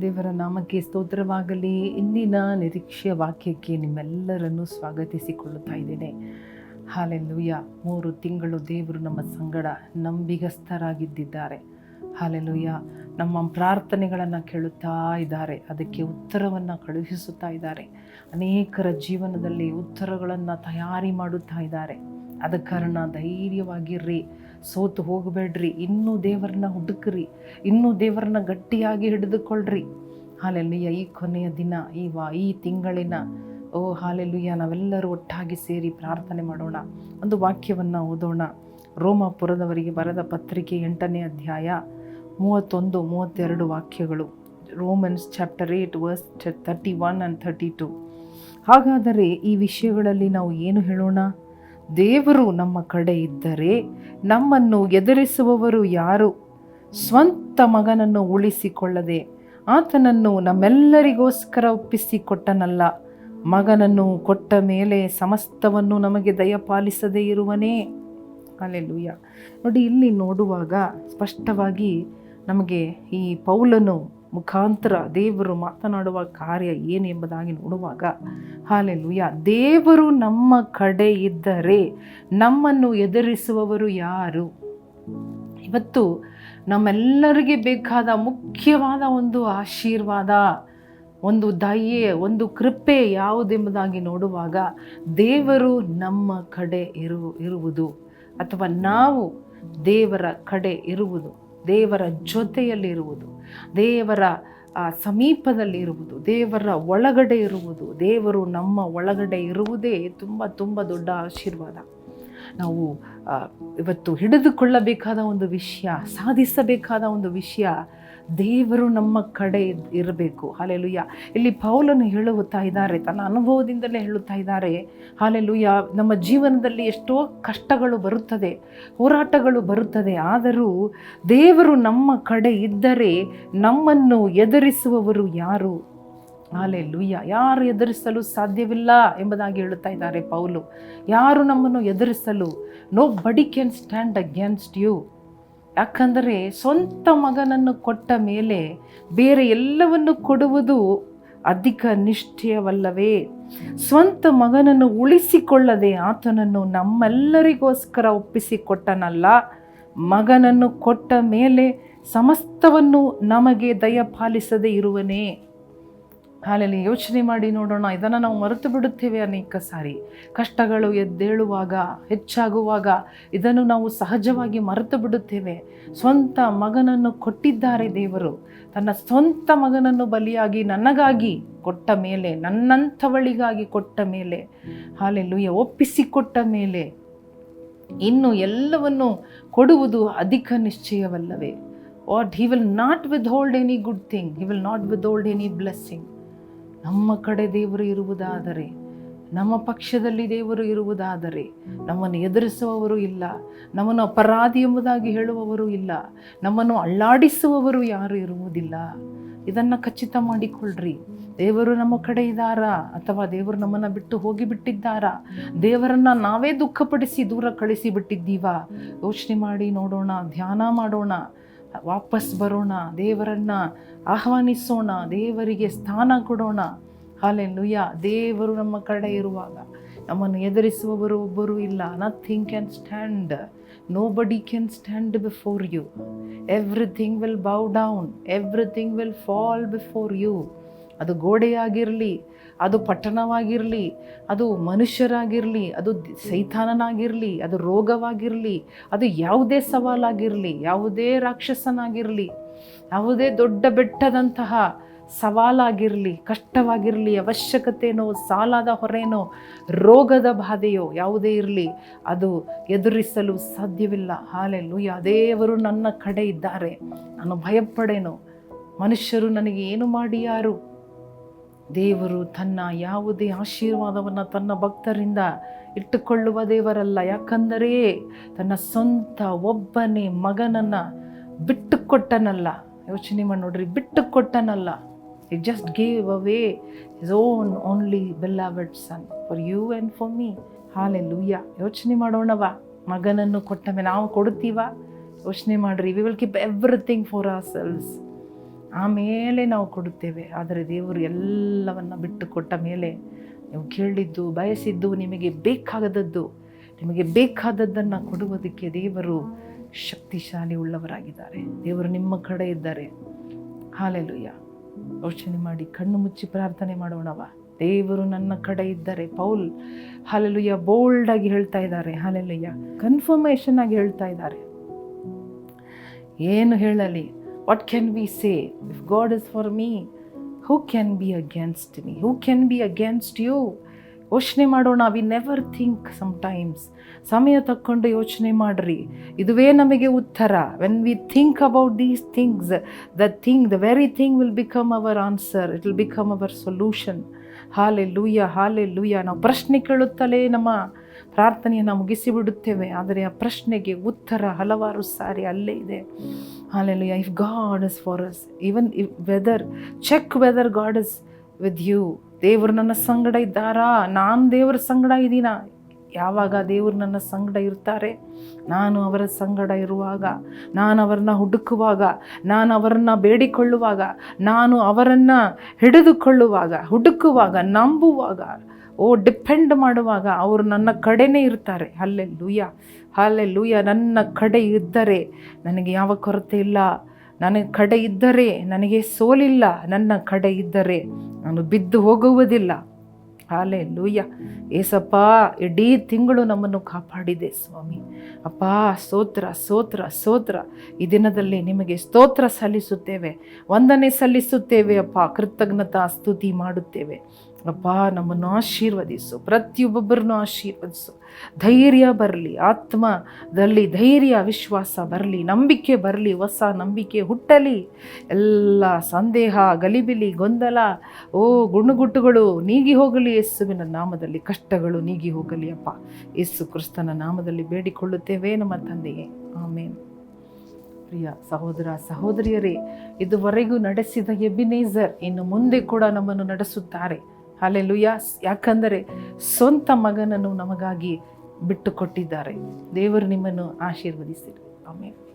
ದೇವರ ನಾಮಕ್ಕೆ ಸ್ತೋತ್ರವಾಗಲಿ. ಇಂದಿನ ನಿರೀಕ್ಷೆಯ ವಾಕ್ಯಕ್ಕೆ ನಿಮ್ಮೆಲ್ಲರನ್ನು ಸ್ವಾಗತಿಸಿಕೊಳ್ಳುತ್ತಾ ಇದ್ದೇನೆ. ಹಾಲೆಲ್ಲೂಯ್ಯ ಮೂರು ತಿಂಗಳು ದೇವರು ನಮ್ಮ ಸಂಗಡ ನಂಬಿಗಸ್ತರಾಗಿದ್ದಿದ್ದಾರೆ ಹಾಲೆಲ್ಲೂಯ್ಯ ನಮ್ಮ ಪ್ರಾರ್ಥನೆಗಳನ್ನು ಕೇಳುತ್ತಾ ಇದ್ದಾರೆ. ಅದಕ್ಕೆ ಉತ್ತರವನ್ನು ಕಳುಹಿಸುತ್ತಾ ಇದ್ದಾರೆ. ಅನೇಕರ ಜೀವನದಲ್ಲಿ ಉತ್ತರಗಳನ್ನು ತಯಾರಿ ಮಾಡುತ್ತಾ ಇದ್ದಾರೆ. ಅದ ಕಾರಣ ಧೈರ್ಯವಾಗಿರ್ರಿ. ಸೋತು ಹೋಗಬೇಡ್ರಿ. ಇನ್ನೂ ದೇವರನ್ನ ಹುಡುಕ್ರಿ. ಇನ್ನೂ ದೇವರನ್ನ ಗಟ್ಟಿಯಾಗಿ ಹಿಡಿದುಕೊಳ್ಳ್ರಿ ಹಾಲೆಲ್ಲುಯ್ಯ, ಈ ಕೊನೆಯ ದಿನ, ಈ ವಾ, ಈ ತಿಂಗಳಿನ, ಓ ಹಾಲೆಲ್ಲುಯ್ಯ, ನಾವೆಲ್ಲರೂ ಒಟ್ಟಾಗಿ ಸೇರಿ ಪ್ರಾರ್ಥನೆ ಮಾಡೋಣ. ಒಂದು ವಾಕ್ಯವನ್ನು ಓದೋಣ. ರೋಮಾಪುರದವರಿಗೆ ಬರೆದ ಪತ್ರಿಕೆ ಎಂಟನೇ ಅಧ್ಯಾಯ, ಮೂವತ್ತೊಂದು, ಮೂವತ್ತೆರಡು ವಾಕ್ಯಗಳು. Romans chapter eight, verse thirty one and thirty two. ಹಾಗಾದರೆ ಈ ವಿಷಯಗಳಲ್ಲಿ ನಾವು ಏನು ಹೇಳೋಣ? ದೇವರು ನಮ್ಮ ಕಡೆ ಇದ್ದರೆ ನಮ್ಮನ್ನು ಎದುರಿಸುವವರು ಯಾರು? ಸ್ವಂತ ಮಗನನ್ನು ಉಳಿಸಿಕೊಳ್ಳದೆ ಆತನನ್ನು ನಮ್ಮೆಲ್ಲರಿಗೋಸ್ಕರ ಒಪ್ಪಿಸಿಕೊಟ್ಟನಲ್ಲ. ಮಗನನ್ನು ಕೊಟ್ಟ ಮೇಲೆ ಸಮಸ್ತವನ್ನು ನಮಗೆ ದಯಪಾಲಿಸದೇ ಇರುವನೇ. ಅಲ್ಲೆಲ್ಲೂಯ್ಯ ನೋಡಿ, ಇಲ್ಲಿ ನೋಡುವಾಗ ಸ್ಪಷ್ಟವಾಗಿ ನಮಗೆ ಈ ಪೌಲನು ಮುಖಾಂತರ ದೇವರು ಮಾತನಾಡುವ ಕಾರ್ಯ ಏನು ಎಂಬುದಾಗಿ ನೋಡುವಾಗ ಹಾಲೆಲ್ಲೂಯ್ಯ ದೇವರು ನಮ್ಮ ಕಡೆ ಇದ್ದರೆ ನಮ್ಮನ್ನು ಎದುರಿಸುವವರು ಯಾರು? ಇವತ್ತು ನಮ್ಮೆಲ್ಲರಿಗೆ ಬೇಕಾದ ಮುಖ್ಯವಾದ ಒಂದು ಆಶೀರ್ವಾದ, ಒಂದು ದಯೆ, ಒಂದು ಕೃಪೆ ಯಾವುದೆಂಬುದಾಗಿ ನೋಡುವಾಗ, ದೇವರು ನಮ್ಮ ಕಡೆ ಇರು, ಇರುವುದು. ಅಥವಾ ನಾವು ದೇವರ ಕಡೆ ಇರುವುದು, ದೇವರ ಜೊತೆಯಲ್ಲಿರುವುದು. ದೇವರ ಸಮೀಪದಲ್ಲಿ ಇರುವುದು, ದೇವರ ಒಳಗಡೆ ಇರುವುದು, ದೇವರು ನಮ್ಮ ಒಳಗಡೆ ಇರುವುದೇ ತುಂಬ ತುಂಬ ದೊಡ್ಡ ಆಶೀರ್ವಾದ. ನಾವು ಇವತ್ತು ಹಿಡಿದುಕೊಳ್ಳಬೇಕಾದ ಒಂದು ವಿಷಯ, ಸಾಧಿಸಬೇಕಾದ ಒಂದು ವಿಷಯ ದೇವರು ನಮ್ಮ ಕಡೆ ಇರಬೇಕು. ಹಾಲೆಲುಯ್ಯ ಇಲ್ಲಿ ಪೌಲನ್ನು ಹೇಳುತ್ತಾ ಇದ್ದಾರೆ, ತನ್ನ ಅನುಭವದಿಂದಲೇ ಹೇಳುತ್ತಾ ಇದ್ದಾರೆ. ಹಾಲೆಲುಯ್ಯ ನಮ್ಮ ಜೀವನದಲ್ಲಿ ಎಷ್ಟೋ ಕಷ್ಟಗಳು ಬರುತ್ತದೆ, ಹೋರಾಟಗಳು ಬರುತ್ತದೆ, ಆದರೂ ದೇವರು ನಮ್ಮ ಕಡೆ ಇದ್ದರೆ ನಮ್ಮನ್ನು ಎದುರಿಸುವವರು ಯಾರು? ಹಾಲೆ ಲುಯ್ಯ ಯಾರು ಎದುರಿಸಲು ಸಾಧ್ಯವಿಲ್ಲ ಎಂಬುದಾಗಿ ಹೇಳುತ್ತಾ ಇದ್ದಾರೆ ಪೌಲು. ಯಾರು ನಮ್ಮನ್ನು ಎದುರಿಸಲು? ನೋ, ಬಡಿ ಕ್ಯಾನ್ ಸ್ಟ್ಯಾಂಡ್ ಅಗೇನ್ಸ್ಟ್ ಯು. ಯಾಕಂದರೆ ಸ್ವಂತ ಮಗನನ್ನು ಕೊಟ್ಟ ಮೇಲೆ ಬೇರೆ ಎಲ್ಲವನ್ನು ಕೊಡುವುದು ಅಧಿಕ ನಿಷ್ಠೆಯವಲ್ಲವೇ? ಸ್ವಂತ ಮಗನನ್ನು ಉಳಿಸಿಕೊಳ್ಳದೆ ಆತನನ್ನು ನಮ್ಮೆಲ್ಲರಿಗೋಸ್ಕರ ಒಪ್ಪಿಸಿಕೊಟ್ಟನಲ್ಲ. ಮಗನನ್ನು ಕೊಟ್ಟ ಮೇಲೆ ಸಮಸ್ತವನ್ನು ನಮಗೆ ದಯಪಾಲಿಸದೇ ಇರುವನೇ? ಹಾಲಲ್ಲಿ ಯೋಚನೆ ಮಾಡಿ ನೋಡೋಣ, ಇದನ್ನು ನಾವು ಮರೆತು ಬಿಡುತ್ತೇವೆ ಅನೇಕ ಸಾರಿ. ಕಷ್ಟಗಳು ಎದ್ದೇಳುವಾಗ, ಹೆಚ್ಚಾಗುವಾಗ ಇದನ್ನು ನಾವು ಸಹಜವಾಗಿ ಮರೆತು ಬಿಡುತ್ತೇವೆ. ಸ್ವಂತ ಮಗನನ್ನು ಕೊಟ್ಟಿದ್ದಾರೆ ದೇವರು. ತನ್ನ ಸ್ವಂತ ಮಗನನ್ನು ಬಲಿಯಾಗಿ ನನಗಾಗಿ ಕೊಟ್ಟ ಮೇಲೆ, ನನ್ನಂಥವಳಿಗಾಗಿ ಕೊಟ್ಟ ಮೇಲೆ ಹಾಲೆಲ್ಲುಯ್ಯ ಒಪ್ಪಿಸಿಕೊಟ್ಟ ಮೇಲೆ ಇನ್ನು ಎಲ್ಲವನ್ನು ಕೊಡುವುದು ಅಧಿಕ ನಿಶ್ಚಯವಲ್ಲವೇ? What he will not withhold any good thing he will not withhold any blessing ನಮ್ಮ ಕಡೆ ದೇವರು ಇರುವುದಾದರೆ, ನಮ್ಮ ಪಕ್ಷದಲ್ಲಿ ದೇವರು ಇರುವುದಾದರೆ, ನಮ್ಮನ್ನು ಎದುರಿಸುವವರು ಇಲ್ಲ, ನಮ್ಮನ್ನು ಅಪರಾಧಿ ಎಂಬುದಾಗಿ ಹೇಳುವವರು ಇಲ್ಲ, ನಮ್ಮನ್ನು ಅಳ್ಳಾಡಿಸುವವರು ಯಾರು ಇರುವುದಿಲ್ಲ. ಇದನ್ನು ಖಚಿತ ಮಾಡಿಕೊಳ್ಳ್ರಿ ದೇವರು ನಮ್ಮ ಕಡೆ ಇದ್ದಾರಾ? ಅಥವಾ ದೇವರು ನಮ್ಮನ್ನು ಬಿಟ್ಟು ಹೋಗಿಬಿಟ್ಟಿದ್ದಾರಾ ದೇವರನ್ನು ನಾವೇ ದುಃಖಪಡಿಸಿ ದೂರ ಕಳಿಸಿ ಬಿಟ್ಟಿದ್ದೀವಾ? ಯೋಚನೆ ಮಾಡಿ ನೋಡೋಣ, ಧ್ಯಾನ ಮಾಡೋಣ. ವಾಪಸ್ ಬರೋಣ, ದೇವರನ್ನು ಆಹ್ವಾನಿಸೋಣ, ದೇವರಿಗೆ ಸ್ಥಾನ ಕೊಡೋಣ. ಹಾಲೆಲ್ಲುಯ್ಯ ದೇವರು ನಮ್ಮ ಕಡೆ ಇರುವಾಗ. ನಮ್ಮನ್ನು ಎದುರಿಸುವವರು ಒಬ್ಬರು ಇಲ್ಲ. Nothing can stand nobody can stand before you everything will bow down everything will fall before you ಅದು ಗೋಡೆಯಾಗಿರಲಿ ಅದು ಪಟ್ಟಣವಾಗಿರಲಿ, ಅದು ಮನುಷ್ಯರಾಗಿರಲಿ, ಅದು ಸೈತಾನನಾಗಿರಲಿ, ಅದು ರೋಗವಾಗಿರಲಿ, ಅದು ಯಾವುದೇ ಸವಾಲಾಗಿರಲಿ, ಯಾವುದೇ ರಾಕ್ಷಸನಾಗಿರಲಿ, ಯಾವುದೇ ದೊಡ್ಡ ಬೆಟ್ಟದಂತಹ ಸವಾಲಾಗಿರಲಿ, ಕಷ್ಟವಾಗಿರಲಿ, ಅವಶ್ಯಕತೆನೋ, ಸಾಲದ ಹೊರೆನೋ, ರೋಗದ ಬಾಧೆಯೋ ಯಾವುದೇ ಇರಲಿ, ಅದು ಎದುರಿಸಲು ಸಾಧ್ಯವಿಲ್ಲ. ಹಾಲೆಲ್ಲೂ ದೇವರು ನನ್ನ ಕಡೆ ಇದ್ದಾರೆ. ನಾನು ಭಯಪಡೇನು. ಮನುಷ್ಯರು ನನಗೆ ಏನು ಮಾಡಿ ಯಾರು ದೇವರು ತನ್ನ ಯಾವುದೇ ಆಶೀರ್ವಾದವನ್ನು ತನ್ನ ಭಕ್ತರಿಂದ ಇಟ್ಟುಕೊಳ್ಳುವ ದೇವರಲ್ಲ. ಯಾಕಂದರೆ ತನ್ನ ಸ್ವಂತ ಒಬ್ಬನೇ ಮಗನನ್ನು ಬಿಟ್ಟು ಕೊಟ್ಟನಲ್ಲ ಯೋಚನೆ ಮಾಡಿ ನೋಡ್ರಿ ಬಿಟ್ಟು ಕೊಟ್ಟನಲ್ಲ it just gave away his own only beloved son for you and for me hallelujah ಯೋಚನೆ ಮಾಡೋಣವ. ಮಗನನ್ನು ಕೊಟ್ಟ ಮೇಲೆ ನಾವು ಕೊಡ್ತೀವ ಯೋಚನೆ ಮಾಡ್ರಿ. We will keep everything for ourselves ಆಮೇಲೆ ನಾವು ಕೊಡುತ್ತೇವೆ. ಆದರೆ ದೇವರು ಎಲ್ಲವನ್ನು ಬಿಟ್ಟು ಕೊಟ್ಟ ಮೇಲೆ ನೀವು ಕೇಳಿದ್ದು, ಬಯಸಿದ್ದು ನಿಮಗೆ ಬೇಕಾಗದದ್ದು ನಿಮಗೆ ಬೇಕಾದದ್ದನ್ನು ಕೊಡುವುದಕ್ಕೆ ದೇವರು ಶಕ್ತಿಶಾಲಿ ಉಳ್ಳವರಾಗಿದ್ದಾರೆ. ದೇವರು ನಿಮ್ಮ ಕಡೆ ಇದ್ದಾರೆ. ಹಾಲೆಲುಯ್ಯ ಯೋಚನೆ ಮಾಡಿ, ಕಣ್ಣು ಮುಚ್ಚಿ ಪ್ರಾರ್ಥನೆ ಮಾಡೋಣವ. ದೇವರು ನನ್ನ ಕಡೆ ಇದ್ದಾರೆ, ಪೌಲ್ ಹಾಲೆಲುಯ್ಯ ಆಗಿ ಹೇಳ್ತಾ ಇದ್ದಾರೆ. ಹಾಲೆಲುಯ್ಯ ಕನ್ಫರ್ಮೇಷನ್ ಆಗಿ ಹೇಳ್ತಾ ಇದ್ದಾರೆ. ಏನು ಹೇಳಲಿ? What can we say? If God is for me who can be against me? Who can be against you ಯೋಚನೆ ಮಾಡೋಣ. ವಿ ನೆವರ್ ಥಿಂಕ್ ಸಮ್ಟೈಮ್ಸ್ ಸಮಯ ತಕ್ಕೊಂಡು ಯೋಚನೆ ಮಾಡ್ರಿ. ಇದುವೇ ನಮಗೆ ಉತ್ತರ. When we think about these things the thing the very thing will become our answer it will become our solution hallelujah hallelujah ಲೂಯ ನಾವು ಪ್ರಶ್ನೆ ಕೇಳುತ್ತಲೇ ನಮ್ಮ ಪ್ರಾರ್ಥನೆಯನ್ನು ಮುಗಿಸಿಬಿಡುತ್ತೇವೆ. ಆದರೆ ಆ ಪ್ರಶ್ನೆಗೆ ಉತ್ತರ ಹಲವಾರು ಸಾರಿ ಅಲ್ಲೇ ಇದೆ. Hallelujah if God is for us, even if whether check whether God is with you ದೇವರು ನನ್ನ ಸಂಗಡ ಇದ್ದಾರಾ? ನಾನು ದೇವರ ಸಂಗಡ ಇದ್ದೀನ ಯಾವಾಗ ದೇವರು ನನ್ನ ಸಂಗಡ ಇರ್ತಾರೆ? ನಾನು ಅವರ ಸಂಗಡ ಇರುವಾಗ ನಾನು ಅವರನ್ನ ಹುಡುಕುವಾಗ ನಾನು ಅವರನ್ನು ಬೇಡಿಕೊಳ್ಳುವಾಗ ನಾನು ಅವರನ್ನು ಹಿಡಿದುಕೊಳ್ಳುವಾಗ ಹುಡುಕುವಾಗ ನಂಬುವಾಗ ಓ ಡಿಪೆಂಡ್ ಮಾಡುವಾಗ ಅವರು ನನ್ನ ಕಡೆನೇ ಇರ್ತಾರೆ. ಅಲ್ಲೇ ಲೂಯ ನನ್ನ ಕಡೆ ಇದ್ದರೆ ನನಗೆ ಯಾವ ಕೊರತೆ ಇಲ್ಲ. ನನ್ನ ಕಡೆ ಇದ್ದರೆ ನನಗೆ ಸೋಲಿಲ್ಲ. ನನ್ನ ಕಡೆ ಇದ್ದರೆ ನಾನು ಬಿದ್ದು ಹೋಗುವುದಿಲ್ಲ. ಹಾಲೆ ಲೂಯ್ಯ ಏಸಪ್ಪ, ಇಡೀ ತಿಂಗಳು ನಮ್ಮನ್ನು ಕಾಪಾಡಿದೆ ಸ್ವಾಮಿ. ಅಪ್ಪ ಸೋತ್ರ ಸೋತ್ರ ಸೋತ್ರ ಈ ದಿನದಲ್ಲಿ ನಿಮಗೆ ಸ್ತೋತ್ರ ಸಲ್ಲಿಸುತ್ತೇವೆ. ವಂದನೆ ಸಲ್ಲಿಸುತ್ತೇವೆ ಅಪ್ಪ. ಕೃತಜ್ಞತಾ ಸ್ತುತಿ ಮಾಡುತ್ತೇವೆ. ಅಪ್ಪ, ನಮ್ಮನ್ನು ಆಶೀರ್ವದಿಸು. ಪ್ರತಿಯೊಬ್ಬೊಬ್ಬರನ್ನು ಆಶೀರ್ವದಿಸು. ಧೈರ್ಯ ಬರಲಿ, ಆತ್ಮದಲ್ಲಿ ಧೈರ್ಯ, ವಿಶ್ವಾಸ ಬರಲಿ, ನಂಬಿಕೆ ಬರಲಿ, ಹೊಸ ನಂಬಿಕೆ ಹುಟ್ಟಲಿ. ಎಲ್ಲ ಸಂದೇಹ, ಗಲಿಬಿಲಿ, ಗೊಂದಲ, ಓ ಗುಣಗುಟ್ಟುಗಳು ನೀಗಿ ಹೋಗಲಿ ಯೇಸುವಿನ ನಾಮದಲ್ಲಿ, ಕಷ್ಟಗಳು ನೀಗಿ ಹೋಗಲಿ ಅಪ್ಪ. ಯೇಸು ಕ್ರಿಸ್ತನ ನಾಮದಲ್ಲಿ ಬೇಡಿಕೊಳ್ಳುತ್ತೇವೆ ನಮ್ಮ ತಂದೆಯೇ ಆಮೇನ್. ಪ್ರಿಯ ಸಹೋದರ, ಸಹೋದರಿಯರೇ, ಇದುವರೆಗೂ ನಡೆಸಿದ ಎಬಿನೇಜರ್ ಇನ್ನು ಮುಂದೆ ಕೂಡ ನಮ್ಮನ್ನು ನಡೆಸುತ್ತಾರೆ. ಅಲ್ಲೆಲ್ಲುಯ್ಯ ಯಾಕಂದರೆ ಸ್ವಂತ ಮಗನನ್ನು ನಮಗಾಗಿ ಬಿಟ್ಟು ಕೊಟ್ಟಿದ್ದಾರೆ ದೇವರು ನಿಮ್ಮನ್ನು ಆಶೀರ್ವದಿಸಿರಿ. ಆಮೇಲೆ